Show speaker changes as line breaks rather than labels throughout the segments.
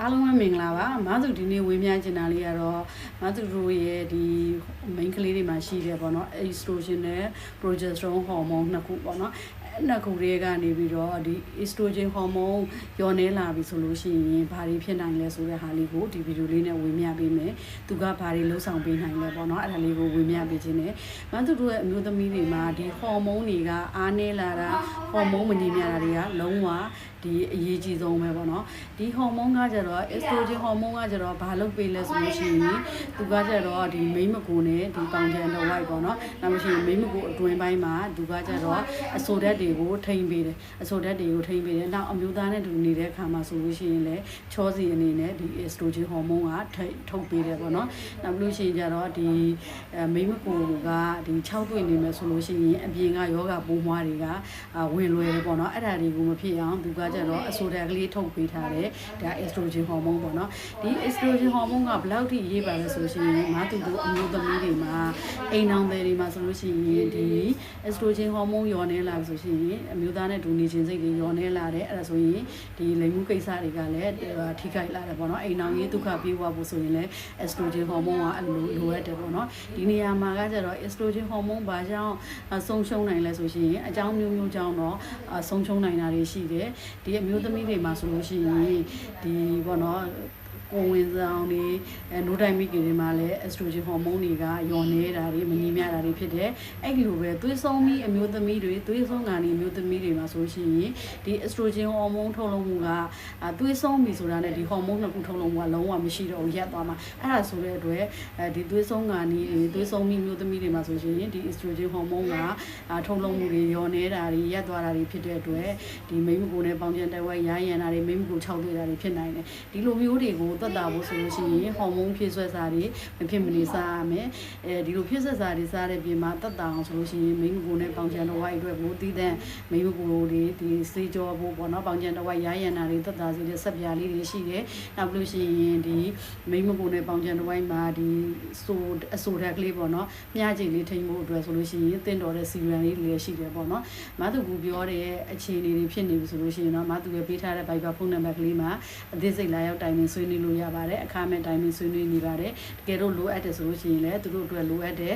အားလုံးပဲမင်္ဂလာပါမသူဒီနေ့ဝေးမြန်းချင်တာလေးကတော့မသူတို့ရဲ့ဒီ main ကလေးတွေမှာရှိတယ်ပေါ့နော် estrogen နဲ့ progesterone hormone နှစ်ခုပေါ့နော်အဲ့ နှစ်ခုတွေကနေပြီးတော့ဒီ estrogen hormone ညော်နေလာပြီဆိုလို့ရှိရင်ဘာတွေဖြစ်နိုင်လဲဆိုတဲ့ဟာလေးကိုဒီဗီဒီယိုလေးနဲ့ဝေမျှပေးမယ်သူကဘာတွေလှုပ်ဆောင်ပေးနိုင်လဲပေါ့နော်အဲ့ဒါလေးကိုဝေမျှပေးခြင်းနဲ့မသူတို့ရဲ့အမျိုးသမီးတွေမှာဒီ hormone တွေကအားနေလာတာ hormone မညီမျှတာတွေကလုံးဝဒီအရေးကြီးဆုံးပဲပေါ့နော်ဒီဟော်မုန်းကကြတော့ estrogen ဟော်မုန်းကကြတော့ဘာလုပ်ပေးလဲဆိုလို့ရှိရင်သူကကြတော့ဒီမိန်းမကူနဲ့ဒီပေါင်ချန်တော့ white ပေါ့နော်နောက်မရှိရင်မိန်းမကူအတွင်းပိုင်းမှာသူကကြတော့အဆိုဓာတ်တွေကိုထိမ့်ပေးတယ်အဆိုဓာတ်တွေကိုထိမ့်ပေးတယ်နောက်အမျိုးသားနဲ့တူနေတဲ့အခါမှာဆိုလို့ရှိရင်လည်းချောစီအနေနဲ့ဒီ estrogen ဟော်မုန်းကထိထုတ်ပေးတယ်ပေါ့နော်နောက်လို့ရှိရင်ကြတော့ဒီအဲမိန်းမကူကဒီ6တွေ့နေမယ်ဆိုလို့ရှိရင်အပြင်ကယောဂပိုးမွားတွေကအာဝင်လွယ်တယ်ပေါ့နော်အဲ့ဒါတွေကိုမဖြစ်အောင်သူကကြတော့အဆိုဓာတ်ကလေးထုတ်ပေးထားတယ်ဒါ estrogen hormone ပေါ့နော်ဒီ estrogen hormone ကဘယ်လောက်ထိရေးပါလဲဆိုလို့ရှိရင်ငါတူတူအမျိုးသမီးတွေမှာအိမ်အောင်တွေမှာဆိုလို့ရှိရင်ဒီ estrogen hormone ညော်နေလာဆိုရှင်အမျိုးသားနဲ့ဒူနေခြင်းစိတ်တွေညော်နေလာတယ်အဲ့ဒါဆိုရင်ဒီလိမ်မှုကိစ္စတွေကလည်းထိခိုက်လာတယ်ပေါ့နော်အိမ်အောင်ရေးဒုက္ခပြေးသွားဖို့ဆိုရင်လည်း estrogen hormone ကအလိုလိုအပ်တယ်ပေါ့နော်ဒီနေရာမှာကကျတော့ estrogen hormone ဘာကြောင့်ဆုံးရှုံးနိုင်လဲဆိုရှင်အကြောင်းမျိုးမျိုးကြောင့်တော့ဆုံးရှုံးနိုင်တာတွေရှိတယ်ဒီအမျိုးသမီးတွေမှာဆိုလို့ရှိရင်ဒီပေါ့နော် ကိုဝင်ဆောင်တွေအဲနိုဒိုင်မီကတွေမှာလည်း estrogen hormone တွေကညော်နေတာတွေမညီမျှတာတွေဖြစ်တယ်အဲ့ဒီလိုပဲသွေးဆုံးပြီးအမျိုးသမီးတွေသွေးဆုံးကနေအမျိုးသမီးတွေမှာဆိုရှင်ဒီ estrogen hormone ထုတ်လုပ်မှုကသွေးဆုံးပြီဆိုတာနဲ့ဒီ hormone နှစ်ခုထုတ်လုပ်မှုကလုံးဝမရှိတော့ဘူးရပ်သွားမှာအဲ့ဒါဆိုတဲ့အတွက်အဲဒီသွေးဆုံးကနေသွေးဆုံးပြီးအမျိုးသမီးတွေမှာဆိုရှင်ဒီ estrogen hormone ကထုတ်လုပ်မှုတွေညော်နေတာတွေရပ်သွားတာတွေဖြစ်တဲ့အတွက်ဒီမိန်းမကိုနဲ့ပေါင်ကျန်တိုက်ဝိုက်ရရန်တာတွေမိန်းမကိုခြောက်တွေ့တာတွေဖြစ်နိုင်တယ်ဒီလိုမျိုးတွေကိုသက်တာဖို့ဆိုလို့ရှိရင်ဟော်မုန်းဖြည့်ဆွဲစာတွေမဖြစ်မနေစားရမယ်အဲဒီလိုဖြည့်ဆွဲစာတွေစားတဲ့ပြင်မှာသက်တာအောင်ဆိုလို့ရှိရင်မိန်းမကိုနဲ့ပေါင်ချန်တော်ဝိုက်အတွက်ကိုတည်တဲ့မိန်းမကိုတွေဒီစေးကြောဖို့ပေါ့နော်ပေါင်ချန်တော်ဝိုက်ရရန်တာတွေသက်တာစီတဲ့ဆက်ပြားလေးတွေရှိတယ်နောက်ပြီးလို့ရှိရင်ဒီမိန်းမကိုနဲ့ပေါင်ချန်တော်ဝိုက်မှာဒီဆိုအဆိုဓာတ်ကလေးပေါ့နော်မြားကြိတ်လေးထိမ့်ဖို့အတွက်ဆိုလို့ရှိရင်တင့်တော်တဲ့စီရန်လေးတွေလည်းရှိတယ်ပေါ့နော်မသူကူပြောတဲ့အခြေအနေတွေဖြစ်နေပြီဆိုလို့ရှိရင်တော့မသူရဲ့ပေးထားတဲ့ Viber ဖုန်းနံပါတ်ကလေးမှာအသေးစိတ်လာရောက်တိုင်ပင်ဆွေးနွေးလို့ရပါတယ်အခါမဲ့တိုင်ပင်ဆွေးနွေးနေပါတယ်တကယ်လို့လိုအပ်တယ်ဆိုလို့ရှိရင်လည်းသူတို့အတွက်လိုအပ်တဲ့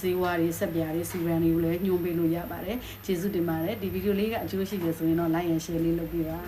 ဆေးဝါးတွေဆက်ပြားတွေစီရန်တွေကိုလည်းညွှန်ပေးလို့ရပါတယ်ကျေးဇူးတင်ပါတယ်ဒီဗီဒီယိုလေးကအကျိုးရှိတယ်ဆိုရင်တော့ like and share လေးလုပ်ပေးပါ